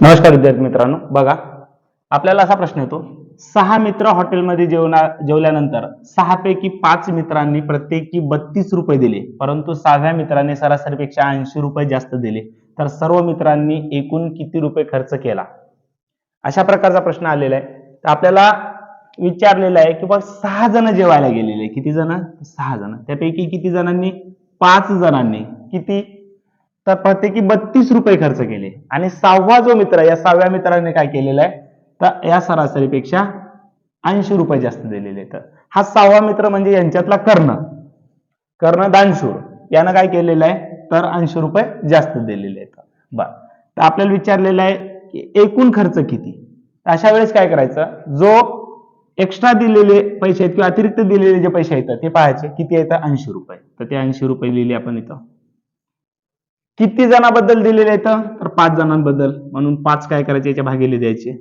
नमस्कार विद्यार्थी मित्रांनो. बघा आपल्याला असा प्रश्न येतो. सहा मित्र हॉटेलमध्ये जेवणा जेवल्यानंतर सहा पैकी पाच मित्रांनी प्रत्येकी बत्तीस रुपये दिले परंतु सहाव्या मित्राने सरासरीपेक्षा ऐंशी रुपये जास्त दिले. तर सर्व मित्रांनी एकूण किती रुपये खर्च केला? अशा प्रकारचा प्रश्न आलेला आहे. तर आपल्याला विचारलेला आहे की बघ सहा जण जेवायला गेलेले. किती जण? सहा जण. त्यापैकी किती जणांनी? पाच जणांनी. किती? तर प्रत्येकी बत्तीस रुपये खर्च केले. आणि सहावा जो मित्र आहे, या सहाव्या मित्राने काय केलेलं आहे? तर या सरासरीपेक्षा ऐंशी रुपये जास्त दिलेले आहेत. तर हा सहावा मित्र म्हणजे यांच्यातला कर्ण. कर्ण दानशूर. यानं काय केलेलं आहे? तर ऐंशी रुपये जास्त दिलेले आहेत. बर. तर आपल्याला विचारलेलं आहे की एकूण खर्च किती? अशा वेळेस काय करायचं? जो एक्स्ट्रा दिलेले पैसे आहेत किंवा अतिरिक्त दिलेले जे पैसे आहेत ते पाहायचे. किती आहेत? ऐंशी रुपये. तर ते ऐंशी रुपये लिहिले आपण इथं. किती जणांबद्दल दिलेलं आहेत तर पाच जणांबद्दल. म्हणून पाच काय करायचे? याच्या भागेले द्यायचे.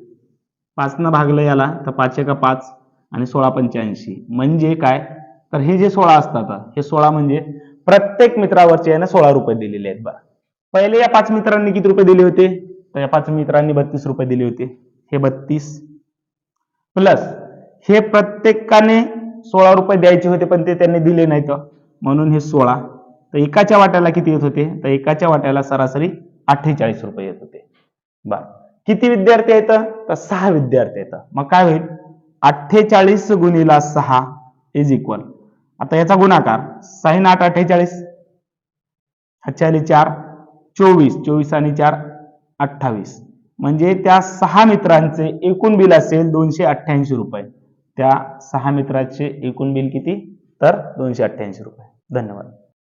पाचनं भागलं याला तर पाच एका पाच आणि सोळा पंच्याऐंशी. म्हणजे काय? तर हे जे सोळा असतात हे सोळा म्हणजे प्रत्येक मित्रावरचे यानं सोळा रुपये दिलेले आहेत बघा. पहिले या पाच मित्रांनी किती रुपये दिले होते? तर या पाच मित्रांनी बत्तीस रुपये दिले होते. हे बत्तीस. प्लस हे प्रत्येकाने सोळा रुपये द्यायचे होते पण ते त्यांनी दिले नाहीत. म्हणून हे सोळा. तर एकाच्या वाट्याला किती येत होते? तर एकाच्या वाट्याला सरासरी अठ्ठेचाळीस रुपये येत होते. बर. किती विद्यार्थी येतं तर सहा विद्यार्थी येतं मग काय होईल? अठ्ठेचाळीस गुणिला सहा इज इक्वल आता याचा गुणाकार. साईन आठ अठ्ठेचाळीस. चाळीस चार. चोवीस. चोवीस आणि चार अठ्ठावीस. म्हणजे त्या सहा मित्रांचे एकूण बिल असेल दोनशे अठ्ठ्याऐंशी रुपये. त्या सहा मित्राचे एकूण बिल किती? तर दोनशे अठ्ठ्याऐंशी रुपये. धन्यवाद.